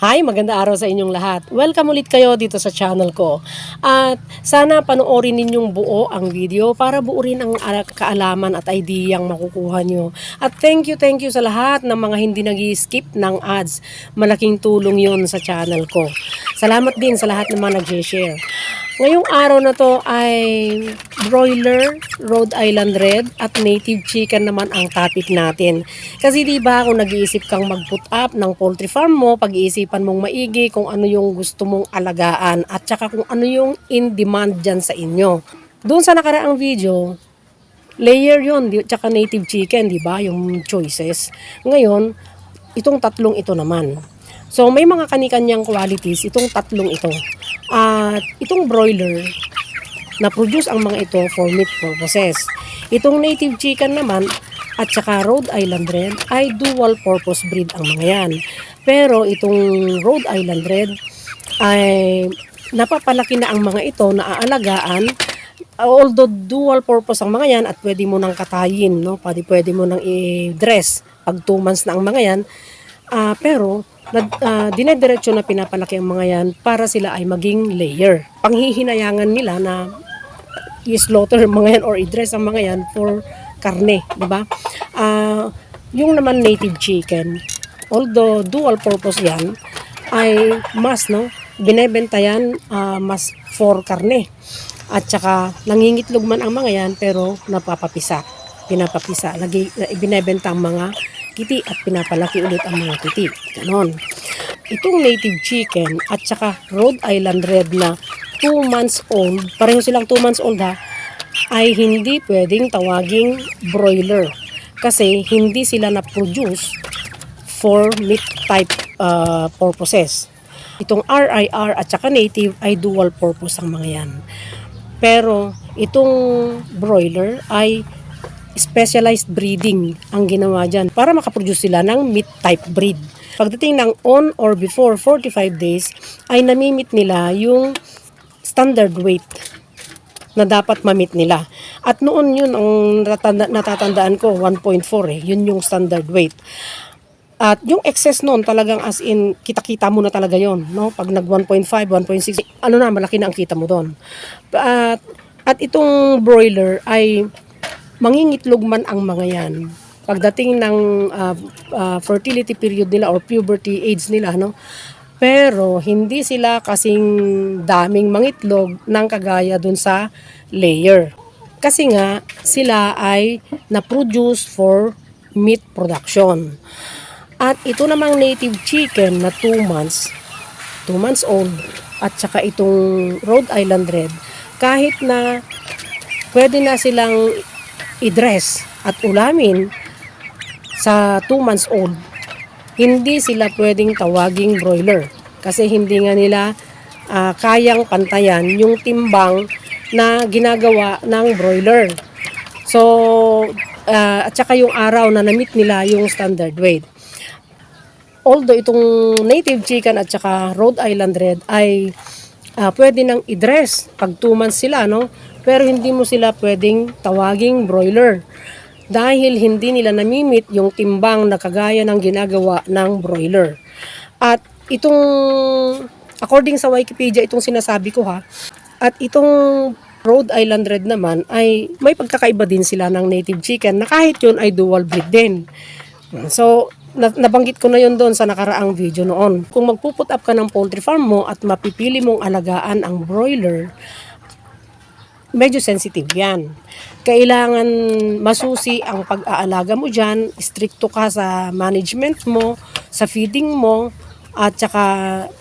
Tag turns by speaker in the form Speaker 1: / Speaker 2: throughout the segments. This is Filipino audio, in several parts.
Speaker 1: Hi, maganda araw sa inyong lahat. Welcome ulit kayo dito sa channel ko. At sana panoorin ninyong buo ang video para buo rin ang ala- kaalaman at ideyang makukuha nyo. At thank you, thank you sa lahat ng mga hindi nag skip ng ads. Malaking tulong yon sa channel ko. Salamat din sa lahat ng mga nag-share. Ngayong araw na to ay broiler, Rhode Island Red at native chicken naman ang topic natin. Kasi di ba kung nag-iisip kang mag-put up ng poultry farm mo, pag-iisipan mong maigi kung ano yung gusto mong alagaan at saka kung ano yung in demand dyan sa inyo. Doon sa nakaraang video, layer di- tsaka native chicken, di ba? Yung choices. Ngayon, itong tatlong ito naman. So, may mga kanikanyang qualities, itong tatlong ito. At itong broiler, na-produce ang mga ito for meat purposes. Itong native chicken naman, at saka Rhode Island Red, ay dual purpose breed ang mga yan. Pero itong Rhode Island Red, ay napapalaki na ang mga ito na aalagaan although dual purpose ang mga yan at pwede mo nang katayin, no? Pwede, pwede mo nang i-dress pag 2 months na ang mga yan. Ah, pero, na, ah, dinediretso na pinapalaki ang mga yan para sila ay maging layer. Panghihinayangan nila na i-slaughter mga yan or i-dress ang mga yan for karne, di ba? Ah, yung naman native chicken, although dual purpose yan, ay mas, no? Binebenta yan ah, mas for karne. At saka, nangingitlog man ang mga yan, pero napapapisa. Pinapapisa. Lagi, binebenta ang mga kiti at pinapalaki ulit ang mga kiti. Ganon. Itong native chicken at saka Rhode Island Red na 2 months old, pareho silang 2 months old ha, ay hindi pwedeng tawaging broiler. Kasi hindi sila na-produce for meat type uh, purposes. Itong RIR at saka native ay dual purpose ang mga yan. Pero itong broiler ay specialized breeding ang ginawa dyan para makaproduce sila ng meat type breed. Pagdating ng on or before 45 days ay namimit nila yung standard weight na dapat mamit nila. At noon yun ang natatanda, natatandaan ko 1.4 eh, yun yung standard weight. At yung excess noon talagang as in kita-kita mo na talaga yon, no? Pag nag 1.5, 1.6, ano na malaki na ang kita mo doon. At at itong broiler ay mangingitlog man ang mga yan. Pagdating ng ah, ah, fertility period nila or puberty age nila, no? Pero hindi sila kasing daming mangitlog ng kagaya dun sa layer. Kasi nga sila ay na-produce for meat production. At ito namang native chicken na 2 months, 2 months old, at saka itong Rhode Island Red, kahit na pwede na silang i-dress at ulamin sa 2 months old, hindi sila pwedeng tawaging broiler. Kasi hindi nga nila ah, kayang pantayan yung timbang na ginagawa ng broiler. So, ah, at saka yung araw na na-meet nila yung standard weight although itong native chicken at saka Rhode Island Red ay ah, pwede nang i-dress pag 2 months sila, no? Pero hindi mo sila pwedeng tawaging broiler dahil hindi nila namimit yung timbang na kagaya ng ginagawa ng broiler. At itong, according sa Wikipedia, itong sinasabi ko ha, at itong Rhode Island Red naman ay may pagkakaiba din sila ng native chicken na kahit yun ay dual breed din. So, na- nabanggit ko na yun doon sa nakaraang video noon. Kung magpuput up ka ng poultry farm mo at mapipili mong alagaan ang broiler, medyo sensitive yan. Kailangan masusi ang pag-aalaga mo dyan, stricto ka sa management mo, sa feeding mo, at saka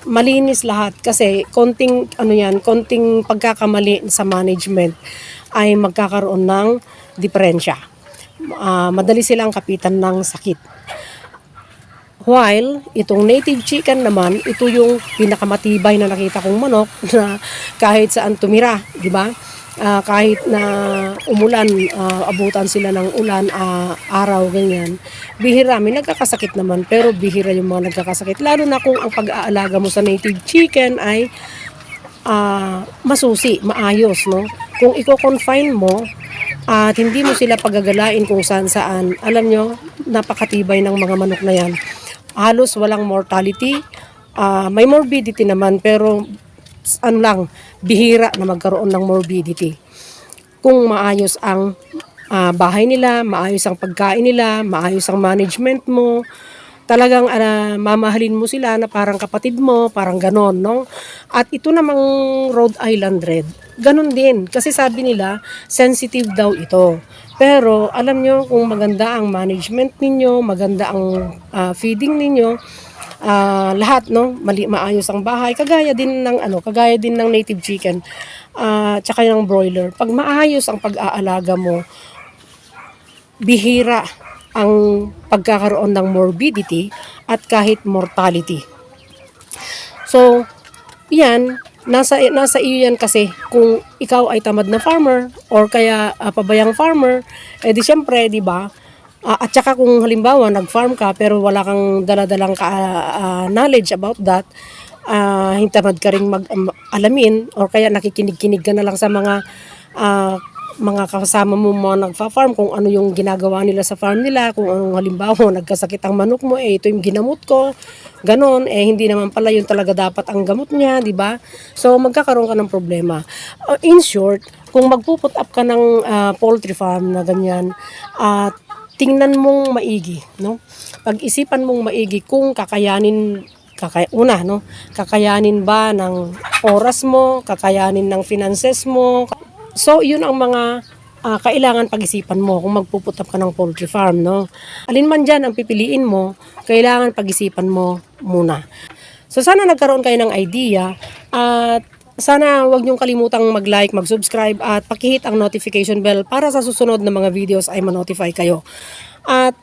Speaker 1: malinis lahat kasi konting ano yan, konting pagkakamali sa management ay magkakaroon ng diferensya. Ah, madali silang kapitan ng sakit. While itong native chicken naman, ito yung pinakamatibay na nakita kong manok na kahit saan tumira, di ba? Ah, kahit na umulan, ah, abutan sila ng ulan, ah, araw, ganyan. Bihira, may nagkakasakit naman, pero bihira yung mga nagkakasakit. Lalo na kung ang pag-aalaga mo sa native chicken ay ah, masusi, maayos, no? Kung i-confine mo at hindi mo sila pagagalain kung saan saan, alam nyo, napakatibay ng mga manok na yan. Halos walang mortality Ah, may morbidity naman pero ano lang, bihira na magkaroon ng morbidity. Kung maayos ang ah, bahay nila, maayos ang pagkain nila, maayos ang management mo, talagang ah, mamahalin mo sila na parang kapatid mo, parang ganon, no? At ito namang Rhode Island Red, ganon din. Kasi sabi nila, sensitive daw ito. Pero alam nyo, kung maganda ang management ninyo, maganda ang ah, feeding ninyo, ah, lahat no? Mali maayos ang bahay. Kagaya din ng ano kagaya din ng native chicken. Ah tsaka yung broiler. Pag maayos ang pag-aalaga mo bihira ang pagkakaroon ng morbidity at kahit mortality. So yan nasa nasa iyo yan kasi kung ikaw ay tamad na farmer or kaya ah, pabayang farmer eh di syempre di ba Ah, at saka kung halimbawa nag-farm ka pero wala kang daladalang ka, ah, knowledge about that, ah, hintamad ka ring mag um, or kaya nakikinig-kinig ka na lang sa mga ah, mga kasama mo mga nagfa-farm kung ano yung ginagawa nila sa farm nila, kung anong halimbawa nagkasakit ang manok mo, eh ito yung ginamot ko, ganon, eh hindi naman pala yun talaga dapat ang gamot niya, di ba? So magkakaroon ka ng problema. Uh, in short, kung magpuput up ka ng ah, poultry farm na ganyan, at tingnan mong maigi, no? Pag-isipan mong maigi kung kakayanin kakay una no? Kakayanin ba ng oras mo kakayanin ng finances mo? So yun ang mga ah, kailangan pag-isipan mo kung magpuputap ka ng poultry farm no? Alin man diyan ang pipiliin mo kailangan pag-isipan mo muna. So sana nagkaroon kayo ng idea at sana huwag niyong kalimutang mag-like, mag-subscribe at pakihit ang notification bell para sa susunod na mga videos ay ma-notify kayo. At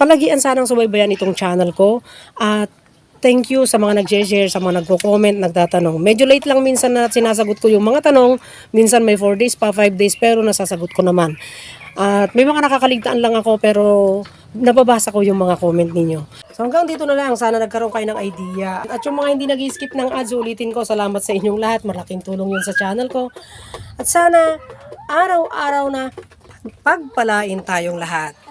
Speaker 1: palagian sanang subaybayan itong channel ko at thank you sa mga nag-share, sa mga nagko-comment, nagtatanong. Medyo late lang minsan na sinasagot ko yung mga tanong. Minsan may 4 days pa, 5 days pero nasasagot ko naman. At may mga nakakaligtaan lang ako pero nababasa ko yung mga comment ninyo. So hanggang dito na lang. Sana nagkaroon kayo ng idea. At yung mga hindi nag-skip ng ads, ulitin ko. Salamat sa inyong lahat. Malaking tulong yun sa channel ko. At sana araw-araw na pagpalain tayong lahat.